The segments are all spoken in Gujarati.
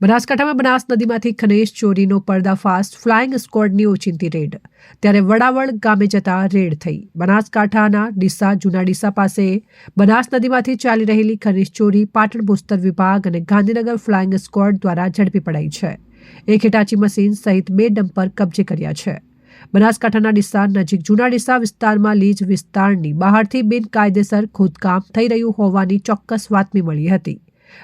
બનાસકાંઠામાં બનાસ નદીમાંથી ખનીજ ચોરીનો પર્દાફાશ ફ્લાઇંગ સ્કોડની ઓચિંતી રેડ. ત્યારે વડાવળ ગામે જતા રેડ થઈ. બનાસકાંઠાના ડીસા, જૂના ડીસા પાસે બનાસ નદીમાંથી ચાલી રહેલી ખનીજ ચોરી પાટણ ભૂસ્તર વિભાગ અને ગાંધીનગર ફ્લાઇંગ સ્કોડ દ્વારા ઝડપી પડાઈ છે. એક હિટાચી મશીન સહિત બે ડમ્પર કબજે કર્યા છે. બનાસકાંઠાના ડીસા નજીક જૂના ડીસા વિસ્તારમાં લીજ વિસ્તારની બહારથી બિનકાયદેસર ખોદકામ થઈ રહ્યું હોવાની ચોક્કસ વાતમી મળી હતી.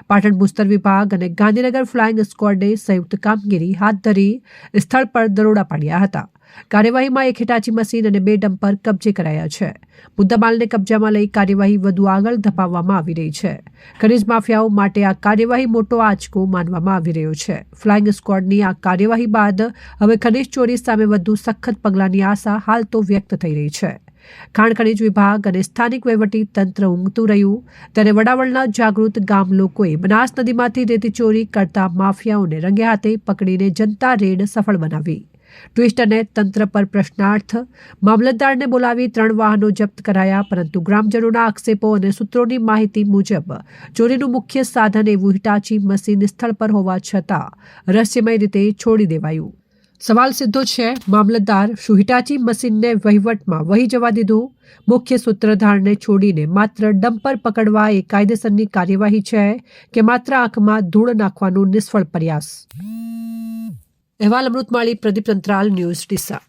પાટણ ભૂસ્તર વિભાગ અને ગાંધીનગર ફ્લાઇંગ સ્કવોડે સંયુક્ત કામગીરી હાથ ધરી સ્થળ પર દરોડા પાડ્યા હતા. કાર્યવાહીમાં એક હિટાચી મશીન અને બે ડમ્પર કબજે કરાયા છે. મુદ્દામાલને કબજામાં લઈ કાર્યવાહી વધુ આગળ ધપાવવામાં આવી રહી છે. ખનીજ માફિયાઓ માટે આ કાર્યવાહી મોટો આંચકો માનવામાં આવી રહ્યો છે. ફ્લાઇંગ સ્કવોડની આ કાર્યવાહી બાદ હવે ખનીજ ચોરી સામે વધુ સખત પગલાંની આશા હાલ તો વ્યક્ત થઈ રહી છે. ખાણ ખનીજ વિભાગ અને સ્થાનિક વહીવટી તંત્ર ઊંઘતું રહ્યું. ત્યારે વડાવળના જાગૃત ગામ લોકોએ બનાસ નદીમાંથી રેતી ચોરી કરતા માફિયાઓને રંગે હાથે પકડીને જનતા રેડ સફળ બનાવી. ટ્વિસ્ટ અને તંત્ર પર પ્રશ્નાર્થ. મામલતદારને બોલાવી ત્રણ વાહનો જપ્ત કરાયા, પરંતુ ગ્રામજનોના આક્ષેપો અને સૂત્રોની માહિતી મુજબ ચોરીનું મુખ્ય સાધન એવું હિટાચી મશીન સ્થળ પર હોવા છતાં રહસ્યમય રીતે છોડી દેવાયું. સવાલ સીધો છે, મામલતદાર શું હિટાચી મશીનને વહીવટમાં વહી જવા દીધું. મુખ્ય સૂત્રધારને છોડીને માત્ર ડમ્પર પકડવા એ કાયદેસરની કાર્યવાહી છે કે માત્ર આંખમાં ધૂળ નાખવાનું નિષ્ફળ પ્રયાસ. અહેવાલ અમૃતમાળી, પ્રદીપ અંતરાલ ન્યૂઝ ડીસા.